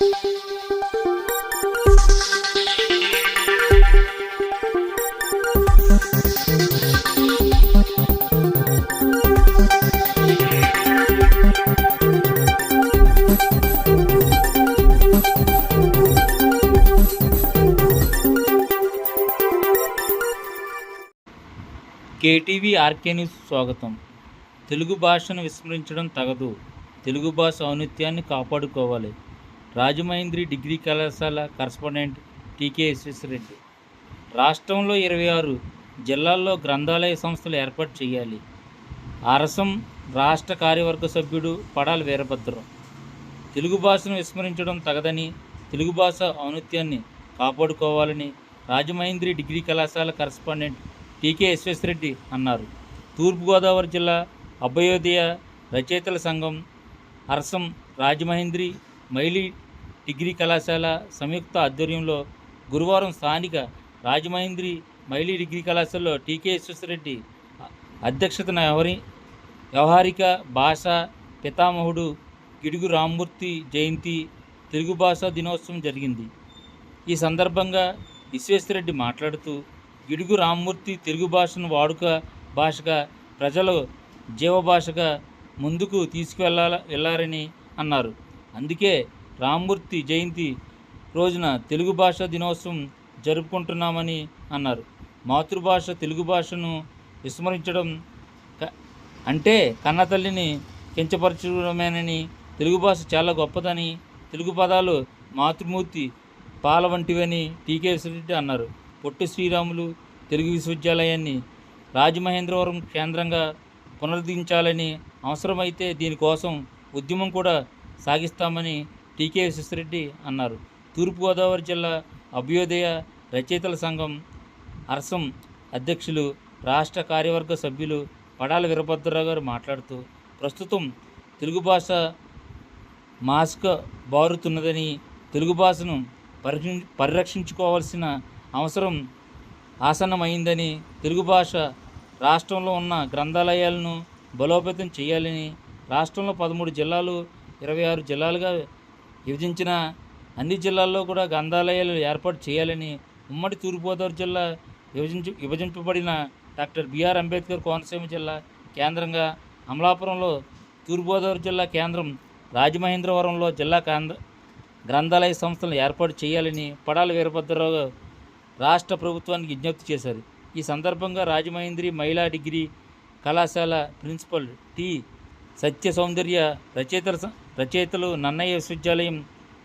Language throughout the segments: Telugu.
కేటీవీ ఆర్కే న్యూస్ స్వాగతం. తెలుగు భాషను విస్మరించడం తగదు. తెలుగు భాష ఔన్నత్యాన్ని కాపాడుకోవాలి. రాజమహేంద్రి డిగ్రీ కళాశాల కరస్పాండెంట్ టీకే రెడ్డి రాష్ట్రంలో ఇరవై ఆరు జిల్లాల్లో గ్రంథాలయ సంస్థలు ఏర్పాటు చేయాలి. అరసం రాష్ట్ర కార్యవర్గ సభ్యుడు పడాల వీరభద్రం. తెలుగు భాషను విస్మరించడం తగదని తెలుగు భాష ఔన్నత్యాన్ని కాపాడుకోవాలని రాజమహేంద్రి డిగ్రీ కళాశాల కరస్పాండెంట్ టీకే రెడ్డి అన్నారు. తూర్పుగోదావరి జిల్లా అభయోదయ రచయితల సంఘం అరసం రాజమహేంద్రి మైలి డిగ్రీ కళాశాల సంయుక్త ఆధ్వర్యంలో గురువారం స్థానిక రాజమహేంద్రి మైలి డిగ్రీ కళాశాలలో టీకే రెడ్డి అధ్యక్షతన వ్యవహరి వ్యవహారిక భాష పితామహుడు గిడుగు రామ్మూర్తి జయంతి తెలుగు భాషా దినోత్సవం జరిగింది. ఈ సందర్భంగా విశ్వేశ్వరరెడ్డి మాట్లాడుతూ గిడుగు రామ్మూర్తి తెలుగు భాషను వాడుక భాషగా ప్రజలు జీవభాషగా ముందుకు తీసుకువెళ్ళాల వెళ్ళారని అన్నారు. అందుకే రామ్మూర్తి జయంతి రోజున తెలుగు భాష దినోత్సవం జరుపుకుంటున్నామని అన్నారు. మాతృభాష తెలుగు భాషను విస్మరించడం అంటే కన్నతల్లిని కించపరచడమేనని తెలుగు భాష చాలా గొప్పదని తెలుగు పదాలు మాతృమూర్తి పాల వంటివని టీకే రెడ్డి అన్నారు. పొట్టి శ్రీరాములు తెలుగు విశ్వవిద్యాలయాన్ని రాజమహేంద్రవరం కేంద్రంగా పునరుద్ధరించాలని అవసరమైతే దీనికోసం ఉద్యమం కూడా సాగిస్తామని టీకే రెడ్డి అన్నారు. తూర్పుగోదావరి జిల్లా అభ్యోదయ రచయితల సంఘం అరసం అధ్యక్షులు రాష్ట్ర కార్యవర్గ సభ్యులు పడాల వీరభద్రరావు గారు మాట్లాడుతూ ప్రస్తుతం తెలుగు భాష మాస్క బారుతున్నదని తెలుగు భాషను పరిరక్షి పరిరక్షించుకోవాల్సిన అవసరం ఆసన్నమైందని తెలుగు భాష రాష్ట్రంలో ఉన్న గ్రంథాలయాలను బలోపేతం చేయాలని రాష్ట్రంలో పదమూడు జిల్లాలు ఇరవై ఆరు జిల్లాలుగా విభజించిన అన్ని జిల్లాల్లో కూడా గ్రంథాలయాలు ఏర్పాటు చేయాలని ఉమ్మడి తూర్పుగోదావరి జిల్లా విభజించు విభజింపబడిన doctor B R Ambedkar Konaseema జిల్లా కేంద్రంగా అమలాపురంలో తూర్పుగోదావరి జిల్లా కేంద్రం రాజమహేంద్రవరంలో జిల్లా కేంద్ర గ్రంథాలయ సంస్థలను ఏర్పాటు చేయాలని పడాల వీరభద్రరావు రాష్ట్ర ప్రభుత్వానికి విజ్ఞప్తి చేశారు. ఈ సందర్భంగా రాజమహేంద్రి మహిళా డిగ్రీ కళాశాల ప్రిన్సిపల్ టి. సత్య సౌందర్య రచయితల స- రచయితలు నన్నయ్య విశ్వవిద్యాలయం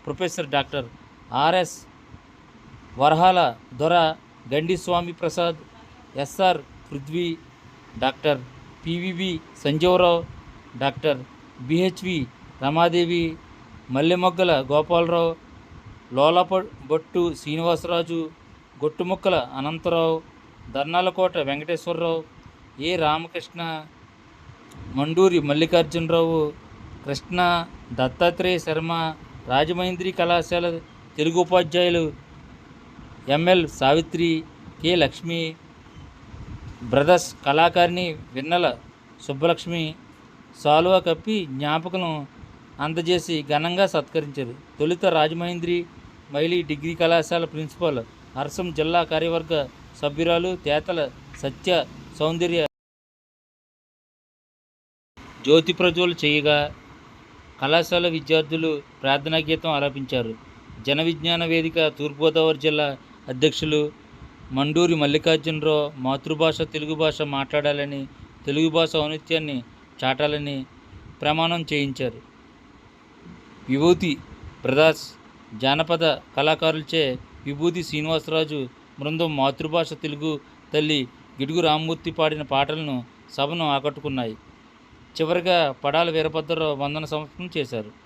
professor doctor R S Varahala Dora Gandi Swami Prasad S R Prithvi doctor P V V Sanjeevarao doctor B H V Ramadevi Mallemoggala Gopalarao లోలప Bottu Srinivasaraju Gottumukkala Anantha Rao దర్నాలకోట Venkateswararao ఏ రామకృష్ణ మండూరి మల్లికార్జునరావు కృష్ణ దత్తాత్రేయ శర్మ రాజమహేంద్రి కళాశాల తెలుగు ఉపాధ్యాయులు ML Savitri K Lakshmi brothers కళాకారిణి విన్నల Subbalakshmi సాలువా కప్పి జ్ఞాపకం అందజేసి ఘనంగా సత్కరించారు. తొలుత రాజమహేంద్రి మైలీ డిగ్రీ కళాశాల ప్రిన్సిపల్ హర్సం జిల్లా కార్యవర్గ సభ్యురాలు తేతల సత్య సౌందర్య జ్యోతి ప్రజ్వలు చేయగా కళాశాల విద్యార్థులు ప్రార్థనా గీతం ఆలపించారు జన విజ్ఞాన వేదిక తూర్పుగోదావరి జిల్లా అధ్యక్షులు మండూరి మల్లికార్జునరావు మాతృభాష తెలుగు భాష మాట్లాడాలని తెలుగు భాష ఔనిత్యాన్ని చాటాలని ప్రమాణం చేయించారు. విభూతి బ్రదర్స్ జానపద కళాకారులచే విభూతి శ్రీనివాసరాజు బృందం మాతృభాష తెలుగు తల్లి గిడుగు రామ్మూర్తి పాడిన పాటలను సభను ఆకట్టుకున్నాయి. చివరిగా పడాల వీరభద్రరావు వందన సమర్పణ చేశారు.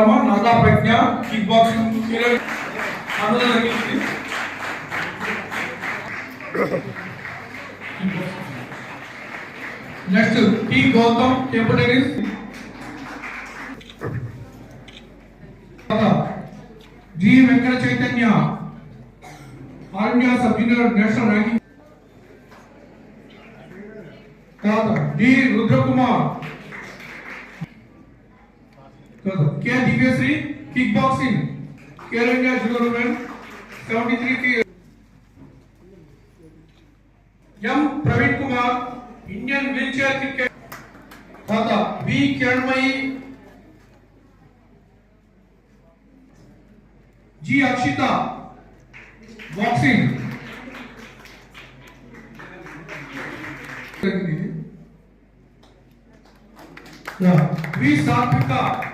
Naga Pragna kick boxing next T Gautam table tennis G Venkata Chaitanya all India sub junior national ranking తర్వాత D Rudrakumar Divyashree kickboxing Kerala India tournament seventy three की M Praveen Kumar Indian wheelchair cricket B V Kiranmayi G Akshita boxing V Satvika